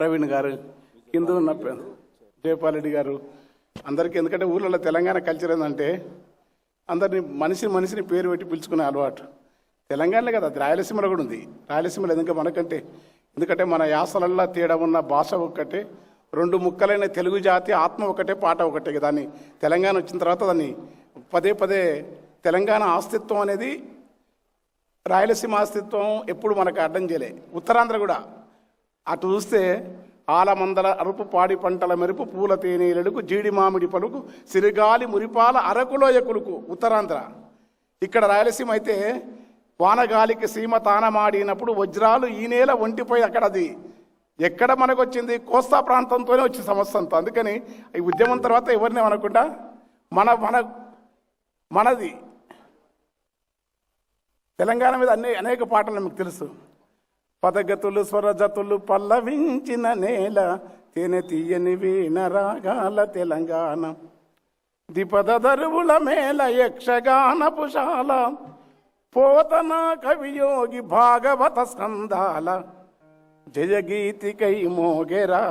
ప్రవీణ్ గారు హిందూ ఉన్న గారు అందరికీ ఎందుకంటే ఊర్లలో తెలంగాణ కల్చర్ ఏంటంటే అందరిని మనిషిని మనిషిని పేరు పెట్టి పిలుచుకునే అలవాటు. తెలంగాణలో కదా అది రాయలసీమలో కూడా ఉంది. రాయలసీమలో ఎందుకంటే మనకంటే ఎందుకంటే మన యాసలల్లో తేడా ఉన్న భాష ఒక్కటే రెండు ముక్కలైన తెలుగు జాతి ఆత్మ ఒకటే పాట ఒకటే దాన్ని తెలంగాణ వచ్చిన తర్వాత దాన్ని పదే పదే తెలంగాణ ఆస్తిత్వం అనేది రాయలసీమ అస్తిత్వం ఎప్పుడు మనకు అడ్డం చేయలే. ఉత్తరాంధ్ర కూడా అటు చూస్తే ఆలమందల అరుపు పాడి పంటల మెరుపు పూల తేనీలడుకు జీడి మామిడి పలుకు సిరిగాలి మురిపాల అరకులోయ కులుకు ఉత్తరాంధ్ర. ఇక్కడ రాయలసీమ అయితే వానగాలికి సీమ తానమాడినప్పుడు వజ్రాలు ఈ నేల ఒంటిపోయి అక్కడ అది ఎక్కడ మనకు వచ్చింది కోస్తా ప్రాంతంతోనే వచ్చింది సమస్య అంతా అందుకని ఈ ఉద్యమం తర్వాత ఎవరిని అనుకుంటా మన మన మనది. తెలంగాణ మీద అన్ని అనేక పాటలు మీకు తెలుసు. పదగతులు స్వరజతులు పల్లవించిన నేల తేనె తీయని వీణ రాగాల తెలంగాణ. దిపద దరువుల మేల యక్షగాన పుషాల పోతన కవియోగి భాగవత స్కందాల. జయగీతికై మోగెరా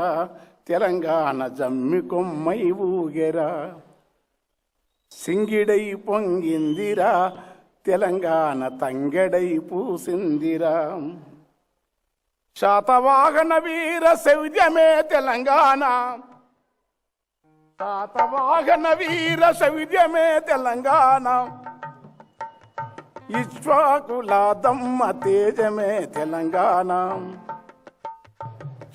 తెలంగాణ జమ్మి కొమ్మై ఊగెరా. సింగిడై పొంగిందిరా తెలంగాణ తంగెడై పూసిందిరా. శాతవాహన వీర శౌర్యమే తెలంగాణ. శాతవాహన వీర శౌర్యమే తెలంగాణ. ఇష్వాకుల తేజమే తెలంగాణ.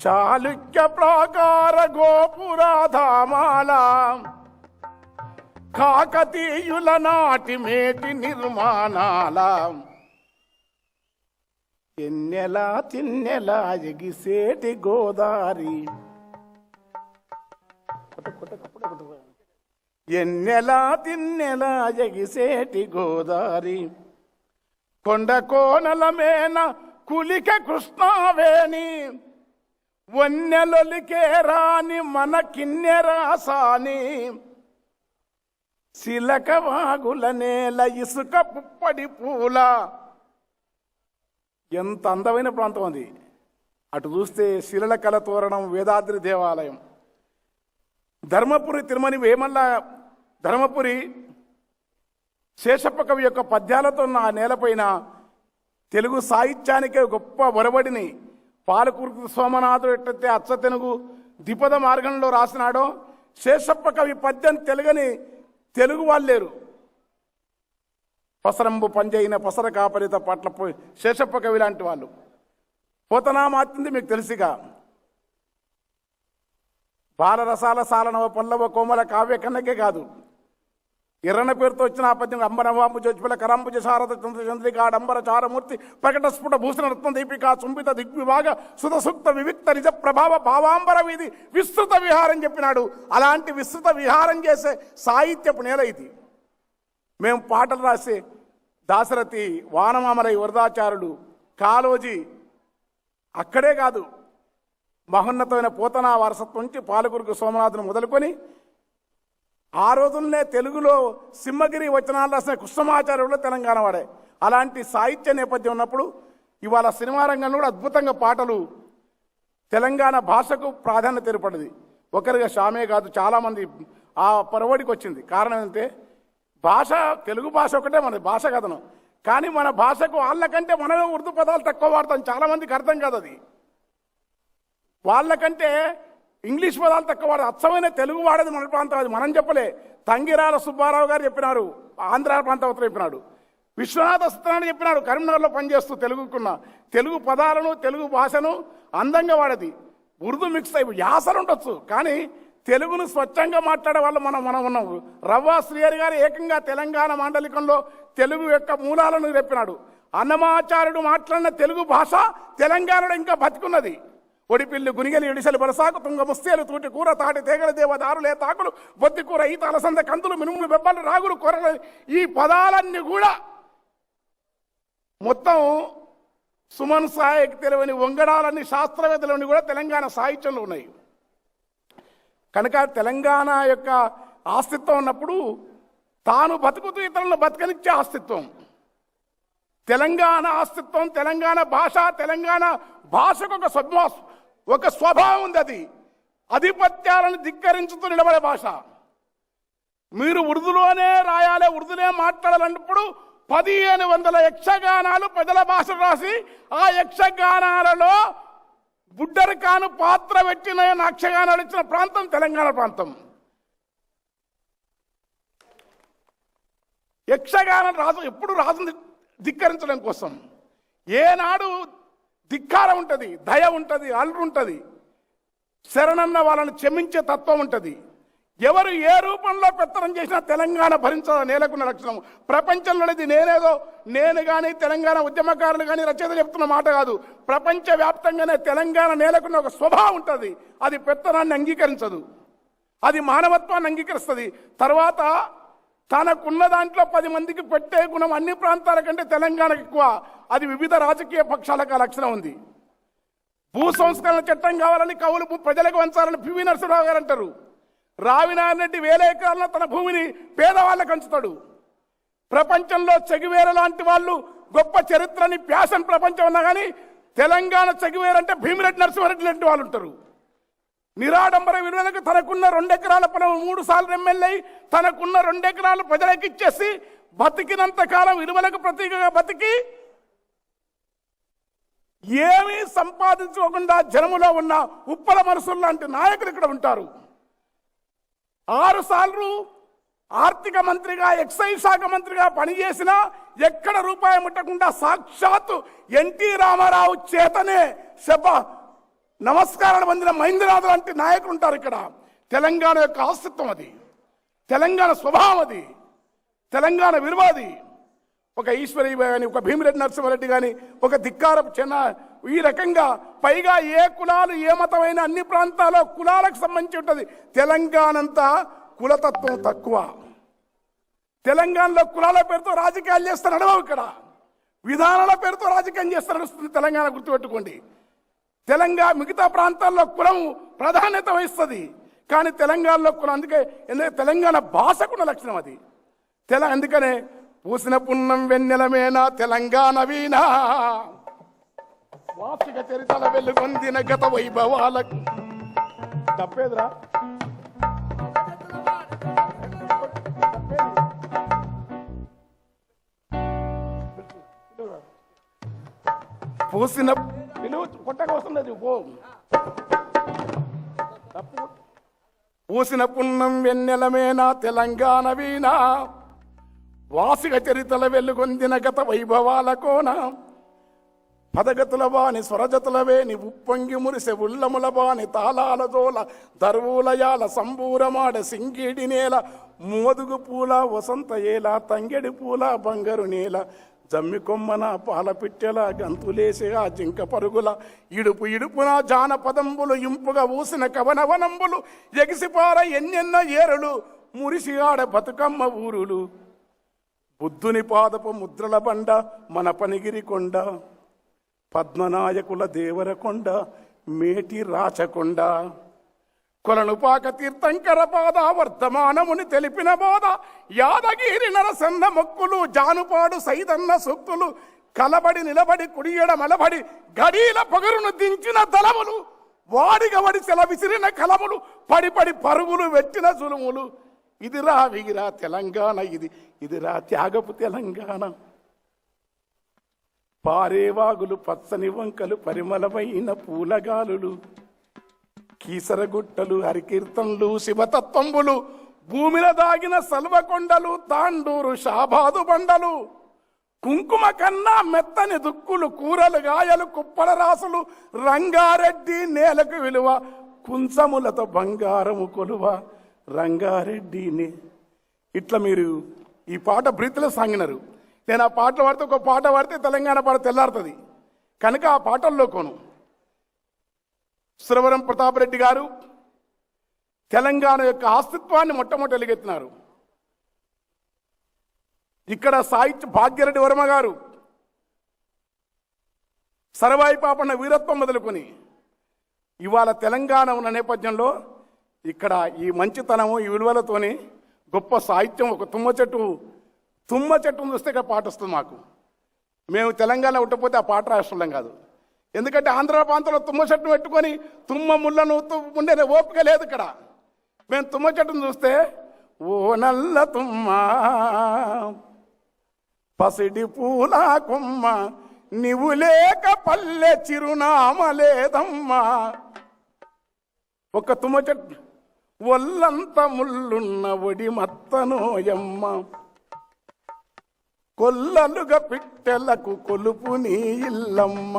చాళుక్య ప్రాకార గోపురాధామాల. కాకతీయుల నాటి మేటి నిర్మాణాల. ఎన్నెలా తిన్నెలా ఎగిసేటి గోదారి. ఎన్నెలా తిన్నెలా ఎగిసేటి గోదారి. కొండ కోనలమేన కులిక కృష్ణావేణి. వన్నెలొలికే రాని మన కిన్నెరాసాని శిలక వాగుల నేల ఇసుక పుప్పడి పూల. ఎంత అందమైన ప్రాంతం అది. అటు చూస్తే శిలల కల తోరణం వేదాద్రి దేవాలయం. ధర్మపురి తిరుమని వేమల్ల ధర్మపురి శేషప్ప కవి యొక్క పద్యాలతో ఉన్న ఆ నేలపైన తెలుగు సాహిత్యానికే గొప్ప ఒరవడిని పాలకుర్తి సోమనాథుడు ఎట్టయితే అచ్చ తెలుగు ద్విపద మార్గంలో రాసినాడో శేషప్ప కవి పద్యం తెలుగని తెలుగు వాళ్ళు లేరు పసరంబు పంజైన పసర కాపరిత పట్ల శేషప్ప కవి లాంటి వాళ్ళు. పోతనామాత్యంది మీకు తెలుసుగా. బాలరసాల సాలనవ పల్లవ కోమల కావ్య కన్నకే కాదు. ఎర్రన పేరుతో వచ్చిన ఆ పద్యం అంబరవాంబు జోజ్పల కరంబుజ శారద చంద్ర చంద్రిక చారమూర్తి ప్రకట స్ఫుట భూషణ రత్న దీపిక చుంబిత దిగ్విభాగ సుధసూక్త వివిక్త నిజ ప్రభావ భావాంబర వీధి విస్తృత విహారం చెప్పినాడు. అలాంటి విస్తృత విహారం చేసే సాహిత్యపు నేల ఇది. మేము పాటలు రాసే దాశరథి వానమామలై వరదాచారుడు కాలోజీ అక్కడే కాదు. మహోన్నతమైన పోతనా వారసత్వం నుంచి పాలకురుకు సోమనాథును మొదలుకొని ఆ రోజుల్నే తెలుగులో సింహగిరి వచనాలు రాసిన కృష్ణమాచార్యులు తెలంగాణ వాడే. అలాంటి సాహిత్య నేపథ్యం ఉన్నప్పుడు ఇవాళ సినిమా రంగంలో కూడా అద్భుతంగా పాటలు తెలంగాణ భాషకు ప్రాధాన్యత ఏర్పడింది. ఒకరిగా షామే కాదు చాలామంది ఆ పరవడికి వచ్చింది. కారణం ఏంటంటే భాష తెలుగు భాష ఒకటే మన భాష కథను. కానీ మన భాషకు వాళ్ళకంటే మనమే ఉర్దూ పదాలు తక్కువ వాడతాం. చాలామందికి అర్థం కాదు అది. వాళ్ళకంటే ఇంగ్లీష్ పదాలు తక్కువ వాడే అచ్చమైన తెలుగు వాడేది మన ప్రాంతం అది. మనం చెప్పలే. తంగిరాల సుబ్బారావు గారు చెప్పినారు. ఆంధ్ర ప్రాంతం ఉత్తరం చెప్పినాడు. విశ్వనాథ సత్యనారాయణ చెప్పినాడు. కరీంనగర్లో పనిచేస్తూ తెలుగుకున్న. తెలుగు పదాలను తెలుగు భాషను అందంగా వాడేది. ఉర్దూ మిక్స్ అయి యాసలు ఉండొచ్చు. కానీ తెలుగును స్వచ్ఛంగా మాట్లాడే వాళ్ళు మనం మనం ఉన్నాం. రవ్వ శ్రీహరి గారు ఏకంగా తెలంగాణ మాండలికంలో తెలుగు యొక్క మూలాలను చెప్పినాడు. అన్నమాచార్యుడు మాట్లాడిన తెలుగు భాష తెలంగాణలో ఇంకా బతికున్నది. ఒడిపిల్లి గునిగలి ఇడిసలు బలసాకు తుంగ ముస్తేలు తూటి కూర తాటి తేగల దేవ దారులే తాకులు బొద్ది కూర ఈత అలసంద కందులు మినుములు బెబ్బలు రాగులు కూరలు ఈ పదాలన్నీ కూడా మొత్తం సుమన్ సాయకి తెలియని వంగడాలన్నీ శాస్త్రవేత్తలన్నీ కూడా తెలంగాణ సాహిత్యంలో ఉన్నాయి. కనుక తెలంగాణ యొక్క ఆస్తిత్వం ఉన్నప్పుడు తాను బతుకుతూ ఇతరులను బతకనిచ్చే ఆస్తిత్వం. తెలంగాణ ఆస్తిత్వం తెలంగాణ భాష తెలంగాణ భాషకు ఒక స్వభా ఒక స్వభావం ఉంది అది. ఆధిపత్యాలను ధిక్కరించుతూ నిలబడే భాష. మీరు ఉర్దూలోనే రాయాలి ఉర్దూనే మాట్లాడాలన్నప్పుడు పదిహేను వందల యక్షగానాలు ప్రజల భాష రాసి ఆ యక్షగానాలలో బుడ్డరికాను పాత్ర పెట్టిన నాక్షగా నడిచిన ప్రాంతం తెలంగాణ ప్రాంతం. యక్షగానం రాజు ఎప్పుడు రాజుని ధిక్కరించడం కోసం. ఏనాడు ధిక్కారం ఉంటుంది దయ ఉంటుంది అల్లు ఉంటుంది. శరణన్న వాళ్ళని క్షమించే తత్వం ఉంటుంది. ఎవరు ఏ రూపంలో పెత్తనం చేసినా తెలంగాణ భరించదు నేలకున్న లక్షణం ప్రపంచంలో ఇది నేనేదో నేను కానీ తెలంగాణ ఉద్యమకారులు కానీ రచయిత చెప్తున్న మాట కాదు. ప్రపంచవ్యాప్తంగానే తెలంగాణ నేలకున్న ఒక స్వభావం ఉంటుంది. అది పెత్తనాన్ని అంగీకరించదు. అది మానవత్వాన్ని అంగీకరిస్తుంది. తర్వాత తనకున్న దాంట్లో పది మందికి పెట్టే గుణం అన్ని ప్రాంతాల కంటే తెలంగాణకు ఎక్కువ. అది వివిధ రాజకీయ పక్షాలకు ఆ లక్షణం ఉంది. భూ సంస్కరణ చట్టం కావాలని కవులు ప్రజలకు వంచాలని పివి నరసింహరావు గారు అంటారు. రావినారాయణ రెడ్డి వేల ఎకరాల్లో తన భూమిని పేదవాళ్ళకు అంచుతాడు. ప్రపంచంలో చెగివేర లాంటి వాళ్ళు గొప్ప చరిత్రని ప్యాషన్ ప్రపంచం ఉన్నా కానీ తెలంగాణ చెగివేరంటే భీమిరెడ్డి నరసింహారెడ్డి లాంటి వాళ్ళు ఉంటారు. నిరాడంబర విలువలకు తనకున్న రెండెకరాల పొలం మూడు సార్లు ఎమ్మెల్యే తనకున్న రెండెకరాలు ప్రజలకు ఇచ్చేసి బతికినంత కాలం విలువలకు ప్రతీకగా బతికి ఏమీ సంపాదించుకోకుండా జనములో ఉన్న ఉప్పల మనసులు లాంటి నాయకులు ఇక్కడ ఉంటారు. ఆరు సార్లు ఆర్థిక మంత్రిగా ఎక్సైజ్ శాఖ మంత్రిగా పనిచేసిన ఎక్కడ రూపాయి ముట్టకుండా సాక్షాత్తు ఎన్టీ రామారావు చేతనే శప నమస్కారాలు పొందిన మహేంద్రనాథ్ లాంటి నాయకులు ఉంటారు ఇక్కడ. తెలంగాణ యొక్క ఆస్తిత్వం అది. తెలంగాణ స్వభావం అది. తెలంగాణ విలువ అది. ఒక ఈశ్వరీ కానీ ఒక భీమిరెడ్డి నరసింహారెడ్డి కానీ ఒక ధిక్కారపు చెన్న ఈ రకంగా పైగా ఏ కులాలు ఏ మతమైన అన్ని ప్రాంతాల్లో కులాలకు సంబంధించి ఉంటుంది. తెలంగాణ అంతా కులతత్వం తక్కువ. తెలంగాణలో కులాల పేరుతో రాజకీయాలు చేస్తారు నడవవు ఇక్కడ. విధానాల పేరుతో రాజకీయం చేస్తారు నడుస్తుంది తెలంగాణ గుర్తుపెట్టుకోండి. తెలంగాణ మిగతా ప్రాంతాల్లో కులం ప్రాధాన్యత వహిస్తుంది. కానీ తెలంగాణలో కులం అందుకే ఎందుకంటే తెలంగాణ భాషకున్న లక్షణం అది. తెల అందుకనే పూసిన పున్నం వెన్నెలమేనా తెలంగాణ వీణా. వార్షిక చరితల వెలుగొందిన గత వైభవాలకు తప్పేదిరా? పూసిన విలువ కొట్టగా వస్తుంది పో. తప్పు. పూసిన పున్నం వెన్నెలమేనా తెలంగాణ వీణా. వాసిక చరితల వెలుగొందిన గత వైభవాల కోణ పదగతుల వాని స్వరజతులవేని ఉప్పొంగి మురిసె ఉల్లముల వాని తాళాల జోల సంబూరమాడ సింగిడి నేల మోదుగు పూల వసంత ఏల తంగెడి పూల బంగారు నేల జమ్మి కొమ్మన పాల పిట్టెల గంతులేసి ఆ జింక పరుగుల ఇడుపు ఇడుపున జానపదంబులు ఇంపుగా ఊసిన కవనవనంబులు ఎగిసిపార ఎన్నెన్న ఏరులు మురిసి ఆడ బతుకమ్మ ఊరులు. బుద్ధుని పాదపు ముద్రల బండ మన పనిగిరి కొండ. పద్మనాయకుల దేవరకొండ మేటి రాచకొండ. కొలనుపాక తీర్థంకర బాధ వర్ధమానముని తెలిపిన బోధ యాదగిరి నరసన్న మొక్కులు జానుపాడు సైదన్న సొక్కులు కలబడి నిలబడి కుడియడ మలబడి గడీల పొగరును దించిన దళములు వాడిగవడి సెల విసిరిన కలములు పడి పడి పరుగులు వెట్టిన జులుములు ఇదిరా వీరా తెలంగాణ ఇది ఇదిరా త్యాగపు తెలంగాణ. పారేవాగులు పచ్చని వంకలు పరిమళమైన పూలగాలులు. కీసరగుట్టలు హరికీర్తనలు శివతత్వంబులు భూమిలో దాగిన సల్వకొండలు తాండూరు షాబాదు బండలు. కుంకుమ కన్నా మెత్తని దుక్కులు కూరలు గాయలు కుప్పల రాసులు రంగారెడ్డి నేలకు విలువ కుంచములతో బంగారము కొలువ. రంగారెడ్డిని. ఇట్లా మీరు ఈ పాట బ్రీత్లో సాగినారు. నేను ఆ పాటలు పాడితే ఒక పాట పాడితే తెలంగాణ పాట తెల్లారుతుంది. కనుక ఆ పాటల్లో కోను. సురవరం ప్రతాపరెడ్డి గారు తెలంగాణ యొక్క అస్తిత్వాన్ని మొట్టమొదటి వెలిగెత్తినారు ఇక్కడ సాహిత్య భాగ్యరెడ్డి వర్మ గారు సరవాయి పాపన్న వీరత్వం మొదలుకొని ఇవాళ తెలంగాణ ఉన్న నేపథ్యంలో ఇక్కడ ఈ మంచితనము ఈ విలువలతోని గొప్ప సాహిత్యం ఒక తుమ్మ చెట్టు తుమ్మ చెట్టును చూస్తే ఇక్కడ పాట వస్తుంది మాకు. మేము తెలంగాణ ఉండకపోతే ఆ పాట రాష్ట్రం కాదు. ఎందుకంటే ఆంధ్ర ప్రాంతంలో తుమ్మ చెట్టును పెట్టుకొని తుమ్మ ముళ్ళను తు- ఉండే ఓపిక లేదు ఇక్కడ. మేము తుమ్మ చెట్టును చూస్తే ఓ నల్ల తుమ్మ పసిడి పూల కొమ్మ నీవు లేక పల్లె చిరునామ లేదమ్మా. ఒక తుమ్మ చెట్టు ఒల్లంత ముళ్ళున్న ఒడి మత్తనోయమ్మ. కొల్లలుగా పిట్టెలకు కొలుపు నీ ఇల్లమ్మ.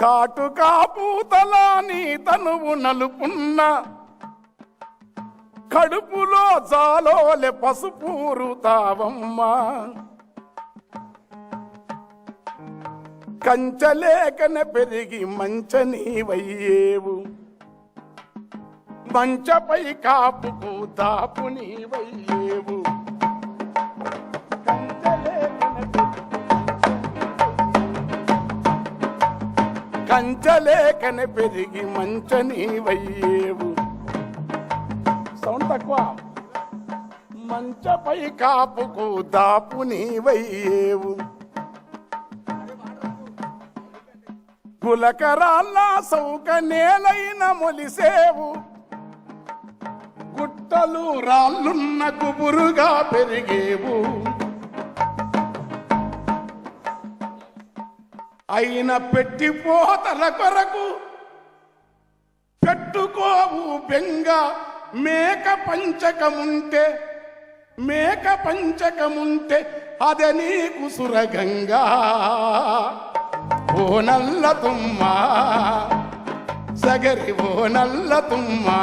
కాటు పూతలా నీ తనువు నలుపున్న. కడుపులో జాలోలె పసుపూరుతావమ్మ కంచలేకన పెరిగి మంచ నీవయ్యేవు. మంచపై కాపుకు దాపు నీవయ్యేవు. కంచలేకన పెరిగి మంచని వయ్యేవు సౌండ్ తక్కువ. మంచపై కాపుకు దాపు నీవయ్యేవు. గులకరాళ్ళ సౌక నేలైన మొలిసేవు. గుట్టలు రాళ్ళున్న గుబురుగా పెరిగేవు. అయిన పెట్టిపోతల కొరకు పెట్టుకోవు బెంగ. మేక పంచకముంటే మేక పంచకముంటే అదే నీకు సురగంగా. ఓ నల్ల తుమ్మా సగరి ఓ నల్ల తుమ్మా.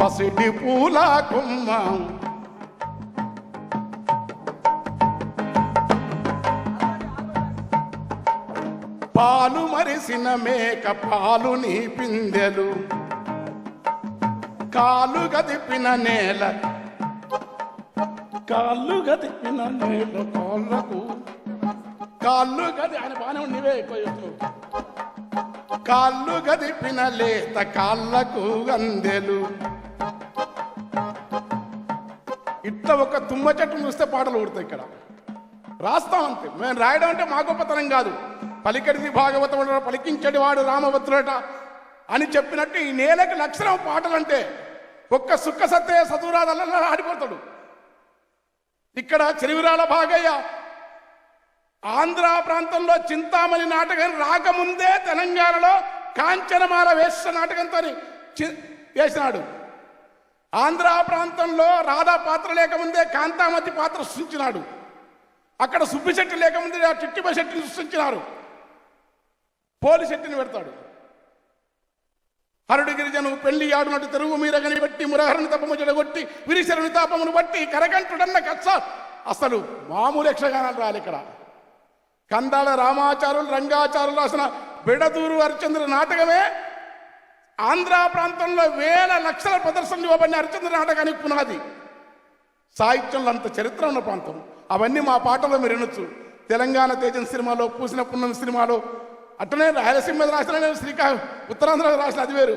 పసిడి పూలా కుమ్మా పాలు మరిసిన మేక పాలు నీ పిందెలు. కాలు గదిపిన నేల కాళ్ళు గదిపిన నేల కాళ్ళకు కాళ్ళు గది ఆయన బాగానే ఉండి ఎక్కువ కాళ్ళు గదిపిన లేత కాళ్ళకు అందెలు ఇట్లా ఒక తుమ్మ చెట్టు చూస్తే పాటలు ఊడతాయి ఇక్కడ. రాస్తాం అంతే. మేము రాయడం అంటే మా గొప్పతనం కాదు. పలికడిది భాగవతం పలికించడి వాడు రామభద్రుడట అని చెప్పినట్టు ఈ నేలకి లక్షణం పాటలంటే ఒక్క సుక్క సత్తే చదువురాదల్లా ఆడిపోతాడు. ఇక్కడ చెరువిరాల భాగయ్య ఆంధ్ర ప్రాంతంలో చింతామణి నాటకం రాకముందే తెలంగాణలో కాంచనమాల వేష నాటకంతో వేసినాడు. ఆంధ్ర ప్రాంతంలో రాధా పాత్ర లేకముందే కాంతామతి పాత్ర సృష్టించినాడు. అక్కడ సుబ్బిశెట్టి లేకముందే ఆ శెట్టిని సృష్టించినారు. పోలిశెట్టిని పెడతాడు. హరుడు గిరిజను పెళ్ళి ఆడునట్టు తెరుగు మీరగని బట్టి మురహరుని తపము చెడగొట్టి విరిశరుని తాపమును బట్టి కరకంటుడన్న కచ్చ అసలు మామూలు యక్షగానాలు రాలి ఇక్కడ. కందాళ రామాచారులు రంగాచారులు రాసిన బిడదూరు హరిచంద్ర నాటకమే ఆంధ్ర ప్రాంతంలో వేల లక్షల ప్రదర్శనలు ఇవ్వబడిన హరిచంద్ర నాటకానికి పునాది. సాహిత్యంలో అంత చరిత్ర ఉన్న ప్రాంతం. అవన్నీ మా పాటలో మీరు వినొచ్చు. తెలంగాణ తేజన్ సినిమాలో పూసిన పున్నం సినిమాలో అట్లనే రాయలసీమ మీద రాసిన నేను శ్రీకా ఉత్తరాంధ్ర రాసిన అది వేరు.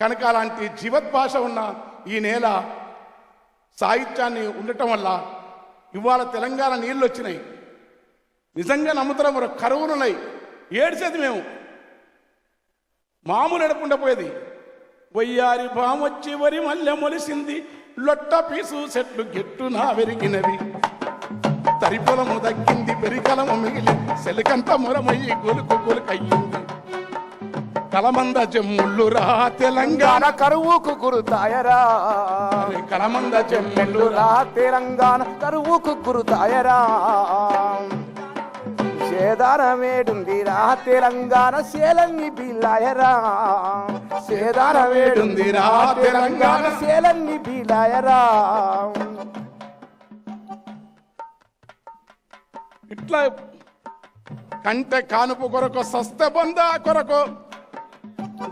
కనుక అలాంటి జీవత్ భాష ఉన్న ఈ నేల సాహిత్యాన్ని ఉండటం వల్ల ఇవాళ తెలంగాణ నీళ్ళు వచ్చినాయి. నిజంగా నమ్ముతున్నాం కరువులు కరువులున్నాయి ఏడ్చేది మేము. మామూలు ఎడకుండా పోయేది. వయ్యారి బామొచ్చి వరి మల్లె మొలిసింది. లొట్ట పీసు చెట్లు గెట్టునా వెరిగినవి. తరిపొలము దక్కింది పెరికలము మిగిలి. సెలికంత మురమయ్యి గొలుకు గొలుకయ్యింది. కలమంద జమ్ముళ్ళు రా తెలంగాణ. కరువుకు గురుతాయరా. కలమంద జమ్ముళ్ళు రా రా. తెలంగాణ కరువుకు గురుతాయరా. సేదానమేడుంది రా తెలంగాణ శేలన్ని సేదానమేడుంది రా తెలంగాణ శేలన్ని బిల్లాయరా ఇట్లా కంటే కానుపు కొరకు సస్త బొంద కొరకు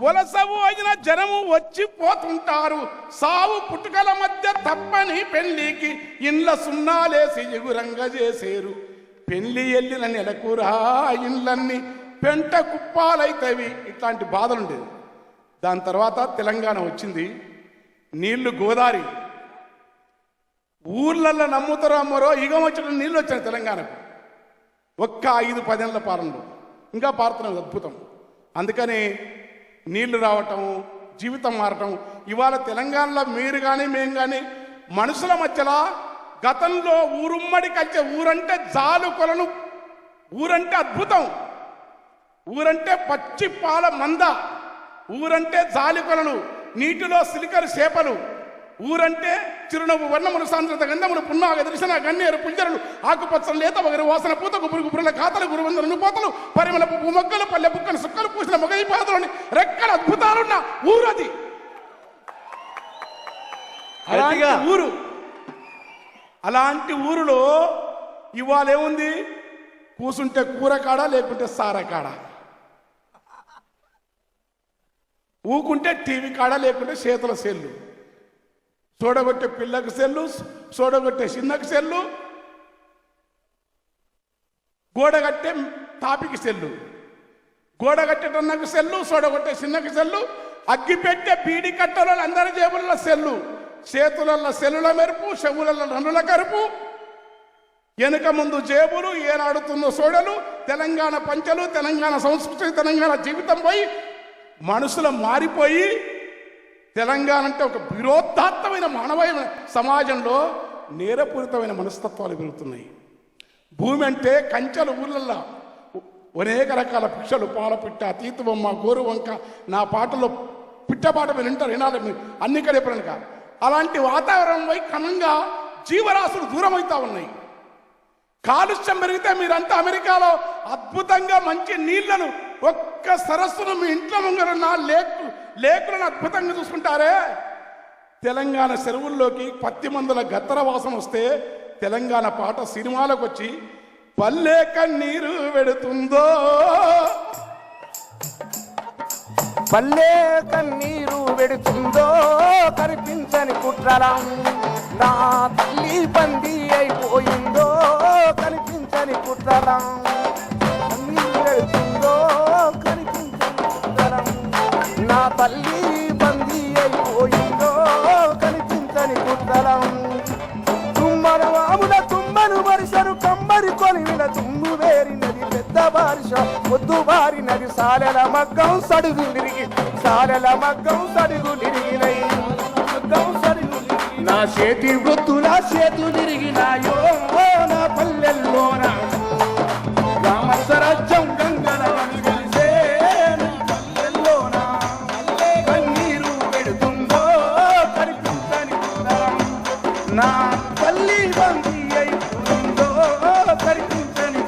వలసవు అయిన జనము వచ్చి పోతుంటారు. సావు పుట్టుకల మధ్య తప్పని పెళ్ళికి ఇండ్ల సున్నాలేసి ఎగురంగ చేసేరు. పెళ్ళి వెళ్ళిన నెలకురా ఇండ్లన్నీ పెంట కుప్పాలైతవి. ఇట్లాంటి బాధలుండేది. దాని తర్వాత తెలంగాణ వచ్చింది. నీళ్ళు గోదావరి ఊర్లలో నమ్ముతారో అమ్మరో ఇగం వచ్చిన నీళ్ళు వచ్చాయి తెలంగాణకు. ఒక్క ఐదు పదేళ్ళ పాలనలో. ఇంకా పారుతున్నది అద్భుతం. అందుకని నీళ్ళు రావటం జీవితం మారటం ఇవాళ తెలంగాణలో మీరు కానీ మేము కానీ మనుషుల మధ్యలో గతంలో ఊరుమ్మడి కంచె ఊరంటే జాలు కొలను. ఊరంటే అద్భుతం. ఊరంటే పచ్చి పాల మంద. ఊరంటే జాలికొలను నీటిలో సిలికలు చేపలు. ఊరంటే చిరునవ్వు వర్ణములు సాంద్రత గంధములు పున్నాగ దర్శన గన్నేరు పుంజరులు ఆకుపచ్చలు లేత వగరు వాసన పూత గుబురు పురుల ఖాతలు గురువందరు నుపోతలు పరిమళ పువ్వు మొగ్గలు పల్లె బుక్కలు సుక్కలు పూసిన మొగై పాదలోని రెక్కల అద్భుతాలున్న ఊరది. అలాంటి. ఊరు అలాంటి ఊరిలో ఇవాళ ఏముంది? కూసుంటే కూర కాడ లేకుంటే సార కాడ. ఊకుంటే టీవీ కాడ లేకుంటే చేతుల సెల్లు. చూడగొట్టే పిల్లకు సెల్లు చూడగొట్టే చిన్నకు సెల్లు గోడగట్టే తాపికి సెల్లు గోడగట్టేటన్నకు సెల్లు చూడగొట్టే చిన్నకి సెల్లు అగ్గి పెట్టే బీడి కట్టలలో అందరి జేబులలో సెల్లు చేతులలో సెల్లుల మెరుపు చెవులలో నన్నుల కరుపు వెనుక ముందు జేబులు ఏనాడుతున్న సోడలు తెలంగాణ పంచలు తెలంగాణ సంస్కృతి తెలంగాణ జీవితం పోయి మనుషులు మారిపోయి తెలంగాణ అంటే ఒక విరోధాత్మకమైన మానవమైన సమాజంలో నేరపూరితమైన మనస్తత్వాలు పెరుగుతున్నాయి. భూమి అంటే కంచెల ఊళ్ళల్లో అనేక రకాల పిక్షలు పాలపిట్ట తీతుబొమ్మ గోరు వంక నా పాటలో పిట్టపాట మీరు వింటారు వినాలి మీరు. అన్ని కడిపడనుక అలాంటి వాతావరణం వై క్రమంగా జీవరాశులు దూరం అవుతా ఉన్నాయి. కాలుష్యం పెరిగితే మీరంతా అమెరికాలో అద్భుతంగా మంచి నీళ్ళను ఒక్క సరస్సును మీ ఇంట్లో ముంగర నా లేకు లేకులను అద్భుతంగా చూసుకుంటారే? తెలంగాణ చెరువుల్లోకి పత్తి మందుల గత్తర వాసన వస్తే తెలంగాణ పాట సినిమాలకు వచ్చి పల్లె కన్నీరు పెడుతుందో పల్లె కన్నీరు పెడుతుందో కనిపించని కుట్రలా నా తల్లి పంది అయిపోయిందో? కనిపించని కుట్రలా నా తల్లి పంది అయిపోయిందో కనిపించని కుట్రలా తుమ్మన వాముల తుమ్మను వరుసను కమ్మరి కొలిమిన తుమ్ము వేరినది పెద్ద బారిష పొద్దు బారినది సాలెల మగ్గం సడుగు నిరిగి సాలెల మగ్గం సడుగు నిరిగినై. మగ్గం సడుగు నా చేతి వృత్తుల చేతు నా తల్లి బందీ అయిపోయిందో కనిపించని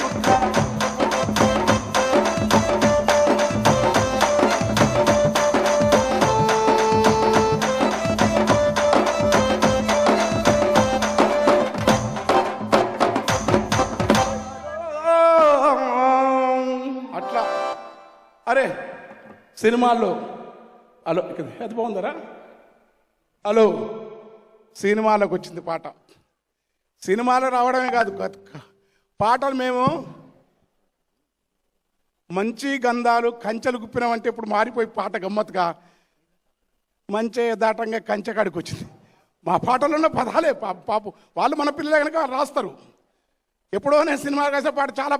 అట్లా. అరే సినిమాల్లో. హలో ఇక్కడ ఎంత బాగుందరా? హలో. సినిమాలోకి వచ్చింది పాట. సినిమాలో రావడమే కాదు పాటలు మేము మంచి గంధాలు కంచెలు గుప్పినామంటే ఇప్పుడు మారిపోయి పాట గమ్మత్తుగా మంచి దాటంగా కంచె కాడికి వచ్చింది. మా పాటల్లో పదాలే పాపు. వాళ్ళు మన పిల్లలే కనుక రాస్తారు. ఎప్పుడో నేను సినిమా రాసే పాట చాలా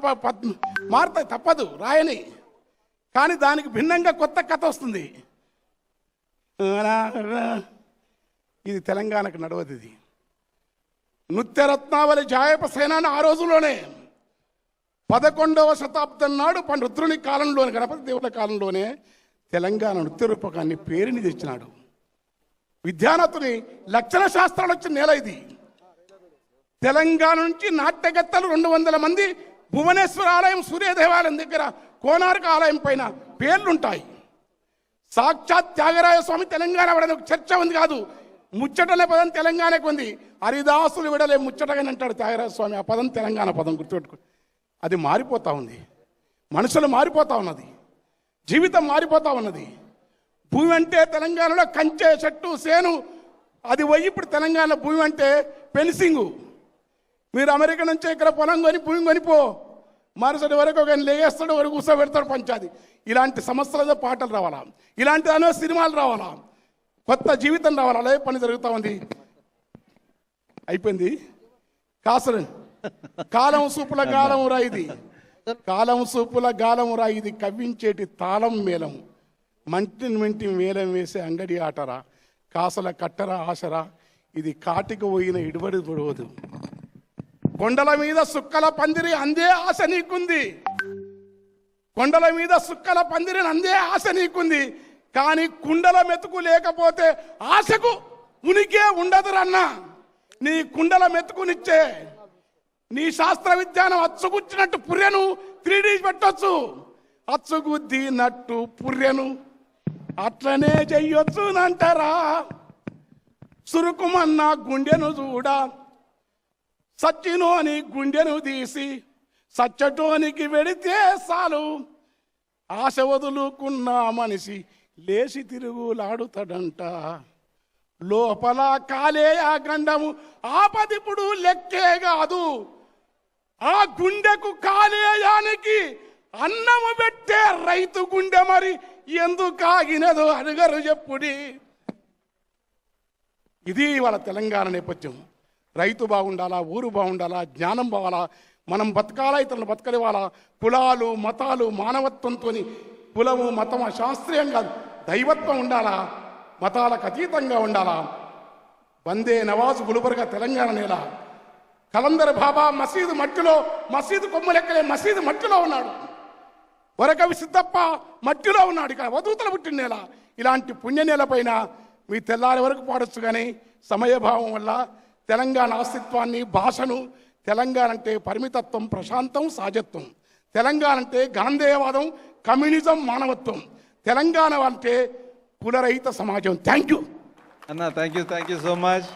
మారుతాయి తప్పదు రాయని. కానీ దానికి భిన్నంగా కొత్త కథ వస్తుంది. ఇది తెలంగాణకు నడవదు ఇది. నృత్యరత్నావళి జాయప సేనాని ఆ రోజుల్లోనే పదకొండవ శతాబ్దం నాడు పండు రుద్రుని కాలంలోనే గణపతి దేవుల కాలంలోనే తెలంగాణ నృత్య రూపకాన్ని పేరుని తెచ్చినాడు. విద్యానతుని లక్షణ శాస్త్రాలు వచ్చిన నేల ఇది. తెలంగాణ నుంచి నాట్యగత్తలు రెండు వందల మంది భువనేశ్వర ఆలయం సూర్య దేవాలయం దగ్గర కోనార్క ఆలయం పైన పేర్లుంటాయి. సాక్షాత్ త్యాగరాయ స్వామి తెలంగాణ విడని ఒక చర్చ ఉంది కాదు. ముచ్చటనే పదం తెలంగాణకు ఉంది. హరిదాసులు విడలే ముచ్చటగానే అంటాడు త్యాగరాజ స్వామి ఆ పదం తెలంగాణ పదం గుర్తుపెట్టుకో. అది మారిపోతా ఉంది. మనుషులు మారిపోతా ఉన్నది. జీవితం మారిపోతా ఉన్నది. భూమి అంటే తెలంగాణలో కంచె చెట్టు సేను. అది పోయి ఇప్పుడు తెలంగాణ భూమి అంటే పెన్సింగు మీరు అమెరికా నుంచి ఇక్కడ పొలం కొని భూమి కొనిపో మరుసటి వరకు ఒక లేగేస్తాడు వరకు కూర్చోబెడతాడు పంచాది. ఇలాంటి సమస్యలతో పాటలు రావాలా? ఇలాంటి దానిలో సినిమాలు రావాలా? కొత్త జీవితం రావాలి అదే పని జరుగుతూ ఉంది? అయిపోయింది. కాసలు కాలం సూపుల గాలం రా ఇది. కాలం సూపుల గాలమురా ఇది. కవ్వించేటి తాళం మేళం మంటి మంటి మేళం వేసే అంగడి ఆటరా. కాసల కట్టర ఆశరా. ఇది కాటికి పోయిన ఇడుబడి పొడవదు కొండల మీద సుక్కల పందిరి అందే ఆశ నీకుంది. కొండల మీద సుక్కల పందిరిని అందే ఆశ నీకుంది. కానీ కుండల మెతుకు లేకపోతే ఆశకు ఉనికే ఉండదు రన్న నీ కుండల మెతుకునిచ్చే నీ శాస్త్ర విజ్ఞానం అచ్చుగుచ్చినట్టు పుర్రెను త్రీ పెట్టొచ్చు. అచ్చుగుద్దినట్టు పుర్రెను అట్లనే చెయ్యొచ్చు అంటారా సురుకుమన్న గుండెను చూడ. సచ్చినోని గుండెను తీసి సచ్చటోనికి వెడితే చాలు. ఆశ వదులుకున్న మనిషి లేచి తిరుగులాడుతాడంట. లోపల కాలేయ గండము ఆపదిప్పుడు లెక్కే కాదు. ఆ గుండెకు కాలేయానికి అన్నము పెట్టే రైతు గుండె మరి ఎందుకు ఆగినదో అడుగరు చెప్పుడి. ఇది వాళ్ళ తెలంగాణ నేపథ్యం. రైతు బాగుండాలా ఊరు బాగుండాలా జ్ఞానం బావాలా మనం బతకాలా ఇతరులను బతకలేవాలా కులాలు మతాలు మానవత్వంతో కులము మతం శాస్త్రీయం కాదు. దైవత్వం ఉండాలా? మతాలకు అతీతంగా ఉండాలా? వందే నవాజు గులుబర్గా తెలంగాణ నేల. కలందర్ బాబా మసీదు మట్టిలో మసీదు కొమ్ములెక్కలే మసీదు మట్టిలో ఉన్నాడు. వరకవి సిద్ధప్ప మట్టిలో ఉన్నాడు. ఇక్కడ వధూతల పుట్టిన నేల. ఇలాంటి పుణ్య నేలపైన మీ తెల్లారి వరకు పాడొచ్చు కానీ సమయభావం వల్ల తెలంగాణ అస్తిత్వాన్ని భాషను తెలంగాణ అంటే పరిమితత్వం ప్రశాంతం సహజత్వం తెలంగాణ అంటే గాంధేయవాదం కమ్యూనిజం మానవత్వం. తెలంగాణ అంటే కులరహిత సమాజం. Thank you. అన్న thank you thank you so much